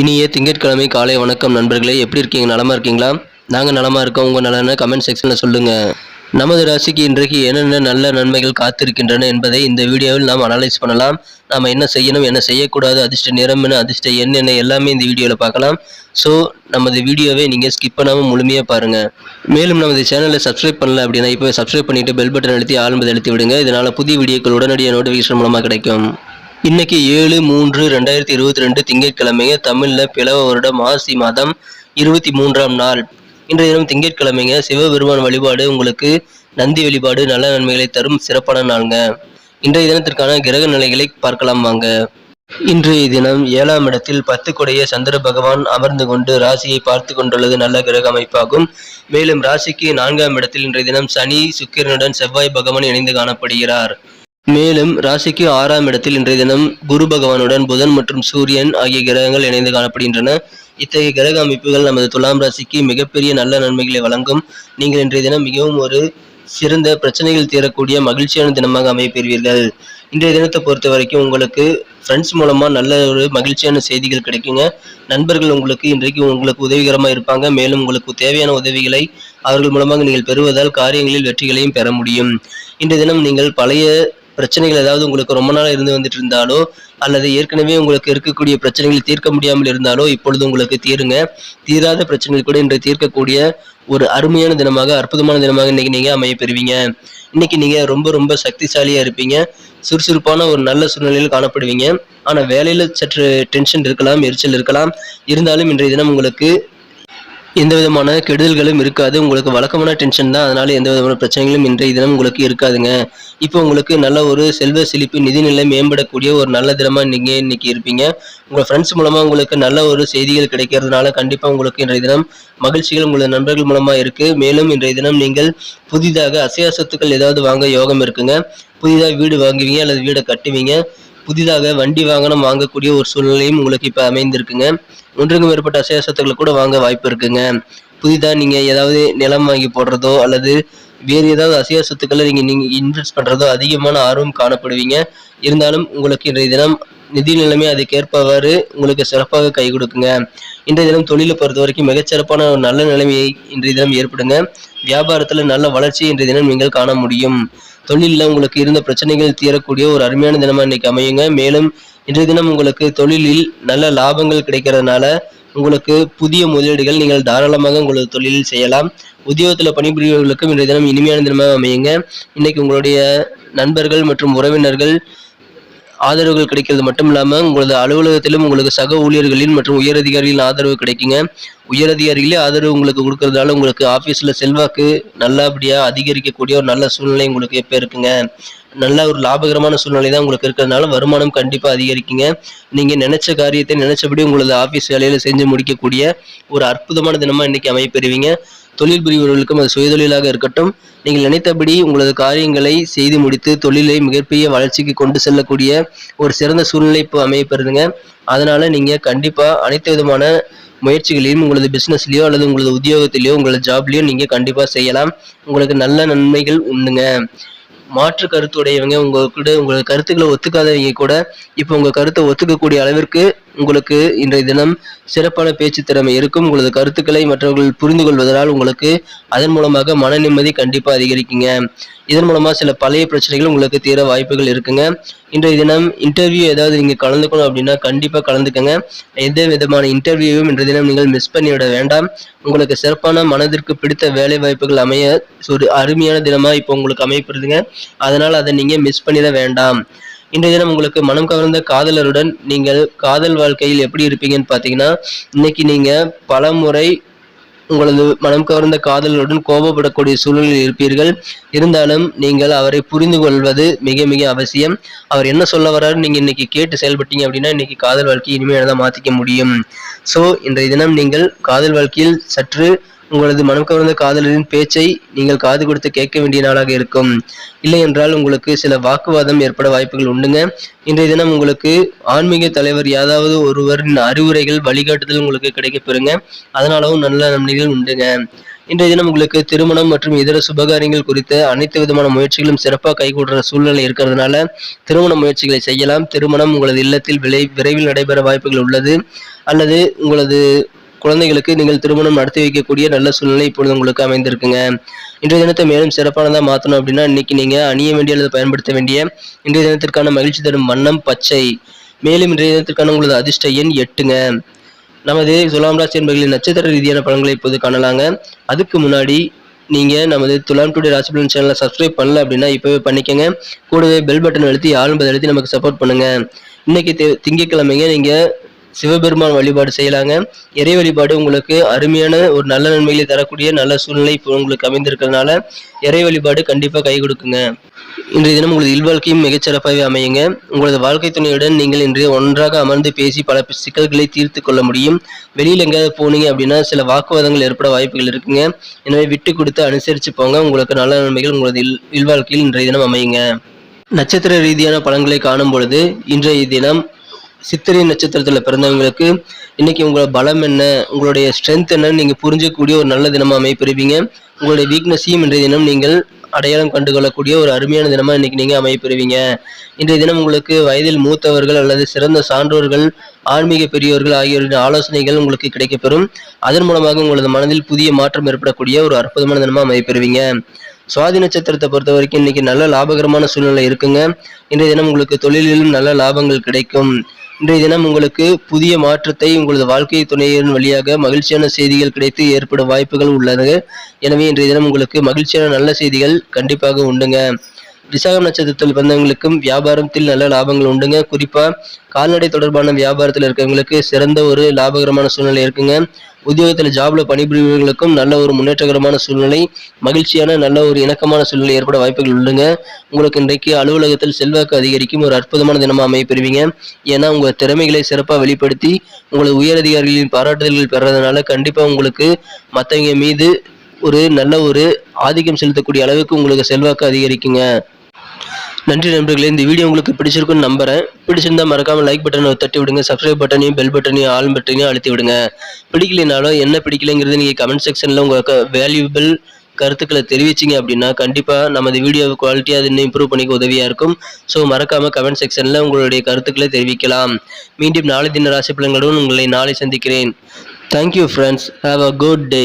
இனிய திங்கட்கிழமை காலை வணக்கம் நண்பர்களே எப்படி இருக்கீங்க? நலமாக இருக்கீங்களா? நாங்கள் நலமாக இருக்கோம். உங்கள் நலனை கமெண்ட் செக்ஷனில் சொல்லுங்கள் நமது ராசிக்கு இன்றைக்கு என்னென்ன நல்ல நன்மைகள் காத்திருக்கின்றன என்பதை இந்த வீடியோவில் நாம் அனலைஸ் பண்ணலாம். நாம் என்ன செய்யணும் என்ன செய்யக்கூடாது அதிர்ஷ்ட நிறம் என்ன அதிர்ஷ்ட எண் என்ன எல்லாமே இந்த வீடியோவில் பார்க்கலாம். ஸோ நமது வீடியோவை நீங்கள் ஸ்கிப் பண்ணாமல் முழுமையாக பாருங்கள் மேலும் நமது சேனலை சப்ஸ்கிரைப் பண்ணல அப்படின்னா இப்போ சப்ஸ்கிரைப் பண்ணிவிட்டு பெல் பட்டன் அழுத்தி ஆரம்பத்தை அழுத்தி விடுங்க. இதனால் புதிய வீடியோக்கள் உடனடியாக நோட்டிஃபிகேஷன் மூலமாக கிடைக்கும். இன்னைக்கு ஏழு மூன்று ரெண்டாயிரத்தி இருபத்தி ரெண்டு திங்கட்கிழமைங்க தமிழ்ல பிளவ வருடம் மாசி மாதம் இருபத்தி மூன்றாம் நாள். இன்றைய தினம் திங்கட்கிழமைங்க சிவபெருமான் வழிபாடு உங்களுக்கு நந்தி வழிபாடு நல்ல நன்மைகளை தரும் சிறப்பான நாளுங்க. இன்றைய தினத்திற்கான கிரக நிலைகளை பார்க்கலாம் வாங்க. இன்றைய தினம் ஏழாம் இடத்தில் பத்து கொடைய சந்திர பகவான் அமர்ந்து கொண்டு ராசியை பார்த்து கொண்டுள்ளது நல்ல கிரக அமைப்பாகும். மேலும் ராசிக்கு நான்காம் இடத்தில் இன்றைய தினம் சனி சுக்கிரனுடன் செவ்வாய் பகவான் இணைந்து காணப்படுகிறார். மேலும் ராசிக்கு ஆறாம் இடத்தில் இன்றைய தினம் குரு பகவானுடன் புதன் மற்றும் சூரியன் ஆகிய கிரகங்கள் இணைந்து காணப்படுகின்றன. இத்தகைய கிரக அமைப்புகள் நமது துலாம் ராசிக்கு மிகப்பெரிய நல்ல நன்மைகளை வழங்கும். நீங்கள் இன்றைய தினம் மிகவும் ஒரு சிறந்த பிரச்சனைகள் தீரக்கூடிய மகிழ்ச்சியான தினமாக அமைப்பெறுவீர்கள் இன்றைய தினத்தை பொறுத்த வரைக்கும் உங்களுக்கு ஃப்ரெண்ட்ஸ் மூலமாக நல்ல ஒரு மகிழ்ச்சியான செய்திகள் கிடைக்குங்க. நண்பர்கள் உங்களுக்கு இன்றைக்கு உங்களுக்கு உதவிகரமாக இருப்பாங்க. மேலும் உங்களுக்கு தேவையான உதவிகளை அவர்கள் மூலமாக நீங்கள் பெறுவதால் காரியங்களில் வெற்றிகளையும் பெற முடியும். இன்றைய தினம் நீங்கள் பழைய பிரச்சனைகள் ஏதாவது உங்களுக்கு ரொம்ப நாளாக இருந்து வந்துட்டு இருந்தாலோ அல்லது ஏற்கனவே உங்களுக்கு இருக்கக்கூடிய பிரச்சனைகள் தீர்க்க முடியாமல் இருந்தாலோ இப்பொழுது உங்களுக்கு தீருங்க. தீராத பிரச்சனைகள் கூட இன்று தீர்க்கக்கூடிய ஒரு அருமையான தினமாக அற்புதமான தினமாக இன்னைக்கு நீங்க அமைய பெறுவீங்க. இன்னைக்கு நீங்க ரொம்ப ரொம்ப சக்திசாலியா இருப்பீங்க. சுறுசுறுப்பான ஒரு நல்ல சூழ்நிலையில் காணப்படுவீங்க. ஆனா வேலையில சற்று டென்ஷன் இருக்கலாம் எரிச்சல் இருக்கலாம். இருந்தாலும் இன்றைய தினம் உங்களுக்கு எந்த விதமான கெடுதல்களும் இருக்காது. உங்களுக்கு வழக்கமான டென்ஷன் தான். அதனால எந்த விதமான பிரச்சனைகளும் இன்றைய தினம் உங்களுக்கு இருக்காதுங்க. இப்போ உங்களுக்கு நல்ல ஒரு செல்வ செழிப்பு நிதிநிலை மேம்படக்கூடிய ஒரு நல்ல தினமா நீங்க இன்னைக்கு இருப்பீங்க. உங்க ஃப்ரெண்ட்ஸ் மூலமா உங்களுக்கு நல்ல ஒரு செய்திகள் கிடைக்கிறதுனால கண்டிப்பா உங்களுக்கு இன்றைய தினம் மகிழ்ச்சிகள் உங்களது நண்பர்கள் மூலமா இருக்கு. மேலும் இன்றைய தினம் நீங்கள் புதிதாக அசையா சொத்துக்கள் ஏதாவது வாங்க யோகம் இருக்குங்க. புதிதாக வீடு வாங்குவீங்க அல்லது வீடை கட்டுவீங்க. புதிதாக வண்டி வாகனம் வாங்கக்கூடிய ஒரு சூழ்நிலையும் உங்களுக்கு இப்போ அமைந்திருக்குங்க. ஒன்றுக்கு மேற்பட்ட அசையா சொத்துக்களை கூட வாங்க வாய்ப்பு இருக்குங்க. புதிதாக நீங்கள் ஏதாவது நிலம் வாங்கி போடுறதோ அல்லது வேறு ஏதாவது அசையா சொத்துக்களை நீங்கள் நீங்கள் இன்வெஸ்ட் பண்ணுறதோ அதிகமான ஆர்வம் காணப்படுவீங்க. இருந்தாலும் உங்களுக்கு இன்றைய தினம் நிதி நிலைமை அதுக்கேற்பவாறு உங்களுக்கு சிறப்பாக கை கொடுக்குங்க. இன்றைய தினம் தொழிலை பொறுத்த வரைக்கும் மிகச்சிறப்பான ஒரு நல்ல நிலைமையை இன்றைய தினம் ஏற்படுங்க. வியாபாரத்தில் நல்ல வளர்ச்சி இன்றைய தினம் நீங்கள் காண முடியும். தொழிலில் உங்களுக்கு இருந்த பிரச்சனைகள் தீரக்கூடிய ஒரு அருமையான தினமாக இன்னைக்கு அமையுங்க. மேலும் இன்றைய தினம் உங்களுக்கு தொழிலில் நல்ல லாபங்கள் கிடைக்கிறதுனால உங்களுக்கு புதிய முதலீடுகள் நீங்கள் தாராளமாக உங்களது தொழிலில் செய்யலாம். உத்தியோகத்தில் பணிபுரியவர்களுக்கும் இன்றைய தினம் இனிமையான தினமாக அமையுங்க. இன்னைக்கு உங்களுடைய நண்பர்கள் மற்றும் உறவினர்கள் ஆதரவுகள் கிடைக்கிறது மட்டும் இல்லாமல் உங்களது அலுவலகத்திலும் உங்களுக்கு சக ஊழியர்களின் மற்றும் உயரதிகாரிகளின் ஆதரவு கிடைக்குங்க. உயரதிகாரிகளே ஆதரவு உங்களுக்கு கொடுக்கறதால உங்களுக்கு ஆஃபீஸில் செல்வாக்கு நல்லபடியாக அதிகரிக்கக்கூடிய ஒரு நல்ல சூழ்நிலை உங்களுக்கு எப்போ இருக்குங்க. நல்ல ஒரு லாபகரமான சூழ்நிலை தான் உங்களுக்கு இருக்கிறதுனால வருமானம் கண்டிப்பாக அதிகரிக்குங்க. நீங்கள் நினைச்ச காரியத்தை நினைச்சபடி உங்களது ஆஃபீஸ் வேலையில் செஞ்சு முடிக்கக்கூடிய ஒரு அற்புதமான தினமாக இன்னைக்கு அமைப்பெறுவீங்க தொழில் புரிபவர்களுக்கும் அது சுயதொழிலாக இருக்கட்டும். நீங்கள் நினைத்தபடி உங்களது காரியங்களை செய்து முடித்து தொழிலை மிகப்பெரிய வளர்ச்சிக்கு கொண்டு செல்லக்கூடிய ஒரு சிறந்த சூழ்நிலை இப்போ அமையப்பெறுதுங்க. அதனால நீங்கள் கண்டிப்பாக அனைத்து விதமான முயற்சிகளையும் உங்களது பிஸ்னஸ்லையோ அல்லது உங்களது உத்தியோகத்திலேயோ உங்களது ஜாப்லையோ நீங்கள் கண்டிப்பாக செய்யலாம். உங்களுக்கு நல்ல நன்மைகள் உண்டுங்க. மாற்று கருத்துடையவங்க உங்கள் கூட உங்களது கருத்துக்களை ஒத்துக்காதவங்க கூட இப்போ உங்கள் கருத்தை ஒத்துக்கக்கூடிய அளவிற்கு உங்களுக்கு இன்றைய தினம் சிறப்பான பேச்சு திறமை இருக்கும். உங்களது கருத்துக்களை மற்றவர்கள் புரிந்து கொள்வதனால் உங்களுக்கு அதன் மூலமாக மன நிம்மதி கண்டிப்பாக அதிகரிக்குங்க. இதன் மூலமாக சில பழைய பிரச்சனைகள் உங்களுக்கு தீர வாய்ப்புகள் இருக்குங்க. இன்றைய தினம் இன்டர்வியூ ஏதாவது நீங்கள் கலந்துக்கணும் அப்படின்னா கண்டிப்பாக கலந்துக்கங்க. எந்த விதமான இன்டர்வியூவும் இன்றைய தினம் நீங்கள் மிஸ் பண்ணிவிட வேண்டாம். உங்களுக்கு சிறப்பான மனதிற்கு பிடித்த வேலை வாய்ப்புகள் அமைய ஒரு அருமையான தினமாக இப்போ உங்களுக்கு அமைப்படுதுங்க அதனால் அதை நீங்கள் மிஸ் பண்ணிட வேண்டாம். இன்றைய தினம் உங்களுக்கு மனம் கவர்ந்த காதலருடன் நீங்கள் காதல் வாழ்க்கையில் எப்படி இருப்பீங்கன்னு பார்த்தீங்கன்னா இன்னைக்கு நீங்கள் பல முறை உங்களது மனம் கவர்ந்த காதலருடன் கோபப்படக்கூடிய சூழலில் இருப்பீர்கள். இருந்தாலும் நீங்கள் அவரை புரிந்து கொள்வது மிக மிக அவசியம். அவர் என்ன சொல்ல வர்றாரு? நீங்கள் இன்னைக்கு கேட்டு செயல்பட்டீங்க அப்படின்னா இன்னைக்கு காதல் வாழ்க்கையை இனிமேல் தான் மாற்றிக்க முடியும். ஸோ இன்றைய தினம் நீங்கள் காதல் வாழ்க்கையில் சற்று உங்களது மனம் கவர்ந்த காதலரின் பேச்சை நீங்கள் காது கொடுத்து கேட்க வேண்டிய நாளாக இருக்கும். இல்லை என்றால் உங்களுக்கு சில வாக்குவாதம் ஏற்பட வாய்ப்புகள் உண்டுங்க. இன்றைய தினம் உங்களுக்கு ஆன்மீக தலைவர் யாராவது ஒருவரின் அறிவுரைகள் வழிகாட்டுதல் உங்களுக்கு கிடைக்கப்பெறுங்க. அதனாலவும் நல்ல நன்மைகள் உண்டுங்க. இன்றைய தினம் உங்களுக்கு திருமணம் மற்றும் இதர சுபகாரியங்கள் குறித்த அனைத்து விதமான முயற்சிகளும் சிறப்பாக கைகூடுற சூழ்நிலை இருக்கிறதுனால திருமண முயற்சிகளை செய்யலாம். திருமணம் உங்களது இல்லத்தில் விளை விரைவில் நடைபெற வாய்ப்புகள் உள்ளது. அல்லது உங்களது குழந்தைகளுக்கு நீங்கள் திருமணம் நடத்தி வைக்கக்கூடிய நல்ல சூழ்நிலை இப்பொழுது உங்களுக்கு அமைந்திருக்குங்க. இன்றைய தினத்தை மேலும் சிறப்பானதாக மாற்றணும் அப்படின்னா இன்னைக்கு நீங்கள் அணிய வேண்டிய அல்லது பயன்படுத்த வேண்டிய இன்றைய தினத்திற்கான மகிழ்ச்சி தரும் வண்ணம் பச்சை. மேலும் இன்றைய தினத்திற்கான உங்களது அதிர்ஷ்ட எண் எட்டுங்க. நமது துலாம் ராசி என்பர்களின் நட்சத்திர ரீதியான பலன்களை இப்போது காணலாங்க. அதுக்கு முன்னாடி நீங்கள் நமது துலாம் டுடே ராசி பலன் சேனலை சப்ஸ்கிரைப் பண்ணல அப்படின்னா இப்போவே பண்ணிக்கோங்க. கூடவே பெல் பட்டன் அழுத்தி ஆளும்பது அழுத்தி நமக்கு சப்போர்ட் பண்ணுங்கள் இன்னைக்கு தி- திங்கட்கிழமைங்க நீங்கள் சிவபெருமான் வழிபாடு செய்யலாங்க. இறை வழிபாடு உங்களுக்கு அருமையான ஒரு நல்ல நன்மைகளை தரக்கூடிய நல்ல சூழ்நிலை இப்போ உங்களுக்கு அமைந்திருக்கிறதுனால இறை வழிபாடு கண்டிப்பாக கை கொடுக்குங்க. இன்றைய தினம் உங்களது இல்வாழ்க்கையும் மிகச்சிறப்பாகவே அமையுங்க. உங்களது வாழ்க்கை துணையுடன் நீங்கள் இன்று ஒன்றாக அமர்ந்து பேசி பல சிக்கல்களை தீர்த்து கொள்ள முடியும். வெளியில் எங்கேயாவது போனீங்க அப்படின்னா சில வாக்குவாதங்கள் ஏற்பட வாய்ப்புகள் இருக்குங்க. எனவே விட்டு கொடுத்து அனுசரித்து போங்க. உங்களுக்கு நல்ல நன்மைகள் உங்களது இல் இல்வாழ்க்கையில் இன்றைய தினம் அமையுங்க. நட்சத்திர ரீதியான பலன்களை காணும் பொழுது இன்றைய தினம் சித்திரை நட்சத்திரத்தில் பிறந்தவங்களுக்கு இன்னைக்கு உங்களோட பலம் என்ன? உங்களுடைய ஸ்ட்ரென்த் என்னன்னு நீங்கள் புரிஞ்சக்கூடிய ஒரு நல்ல தினமாக அமைப்பெறுவீங்க உங்களுடைய வீக்னஸையும் இன்றைய தினம் நீங்கள் அடையாளம் கண்டு கொள்ளக்கூடிய ஒரு அருமையான தினமாக இன்றைக்கி நீங்கள் அமைப்பெறுவீங்க இன்றைய தினம் உங்களுக்கு வயதில் மூத்தவர்கள் அல்லது சிறந்த சான்றோர்கள் ஆன்மீக பெரியோர்கள் ஆகியோரின் ஆலோசனைகள் உங்களுக்கு கிடைக்கப்பெறும். அதன் மூலமாக உங்களது மனதில் புதிய மாற்றம் ஏற்படக்கூடிய ஒரு அற்புதமான தினமாக அமைப்பெறுவீங்க சுவாதி நட்சத்திரத்தை பொறுத்த வரைக்கும் இன்னைக்கு நல்ல லாபகரமான சூழ்நிலை இருக்குங்க. இன்றைய தினம் உங்களுக்கு தொழிலிலும் நல்ல லாபங்கள் கிடைக்கும். இன்றைய தினம் உங்களுக்கு புதிய மாற்றத்தை உங்களது வாழ்க்கை துணையின் வழியாக மகிழ்ச்சியான செய்திகள் கிடைத்து ஏற்படும் வாய்ப்புகள் உள்ளது. எனவே இன்றைய தினம் உங்களுக்கு மகிழ்ச்சியான நல்ல செய்திகள் கண்டிப்பாக உண்டுங்க. விசாகம் நட்சத்திரத்தில் பிறந்தவங்களுக்கும் வியாபாரத்தில் நல்ல லாபங்கள் உண்டுங்க. குறிப்பா கால்நடை தொடர்பான வியாபாரத்தில் இருக்கிறவங்களுக்கு சிறந்த ஒரு லாபகரமான சூழ்நிலை இருக்குங்க. உத்தியோகத்தில் ஜாப்ல பணிபுரிபவர்களுக்கும் நல்ல ஒரு முன்னேற்றகரமான சூழ்நிலை மகிழ்ச்சியான நல்ல ஒரு இணக்கமான சூழ்நிலை ஏற்பட வாய்ப்புகள் உண்டுங்க. உங்களுக்கு இன்றைக்கு அலுவலகத்தில் செல்வாக்கு அதிகரிக்கும் ஒரு அற்புதமான தினமாக அமையப்பெறுவீங்க. ஏன்னா உங்கள் திறமைகளை சிறப்பாக வெளிப்படுத்தி உங்களது உயரதிகாரிகளின் பாராட்டுதல்கள் பெறதுனால கண்டிப்பாக உங்களுக்கு மற்றவங்க மீது ஒரு நல்ல ஒரு ஆதிக்கம் செலுத்தக்கூடிய அளவுக்கு உங்களுக்கு செல்வாக்கு அதிகரிக்குங்க. நன்றி நண்பர்களே இந்த வீடியோ உங்களுக்கு பிடிச்சிருக்குன்னு நம்புறேன். பிடிச்சிருந்தா மறக்காம லைக் பட்டனை தட்டி விடுங்க சப்ஸ்கிரைப் பட்டனையும் பெல் பட்டனையும் ஆல் பட்டனையும் அழுத்தி விடுங்க. பிடிக்கலைனாலும் என்ன பிடிக்கலைங்கிறது நீங்கள் கமெண்ட் செக்ஷனில் உங்க வேல்யூபிள் கருத்துக்களை தெரிவிச்சிங்க அப்படின்னா கண்டிப்பாக நமது வீடியோ குவாலிட்டி அது இன்னும் இம்ப்ரூவ் பண்ணிக்க உதவியாக இருக்கும். ஸோ மறக்காமல் கமெண்ட் செக்ஷனில் உங்களுடைய கருத்துக்களை தெரிவிக்கலாம். மீண்டும் நாளை தின ராசி பலன்களுடன் உங்களை நாளை சந்திக்கிறேன். Thank you friends have a good day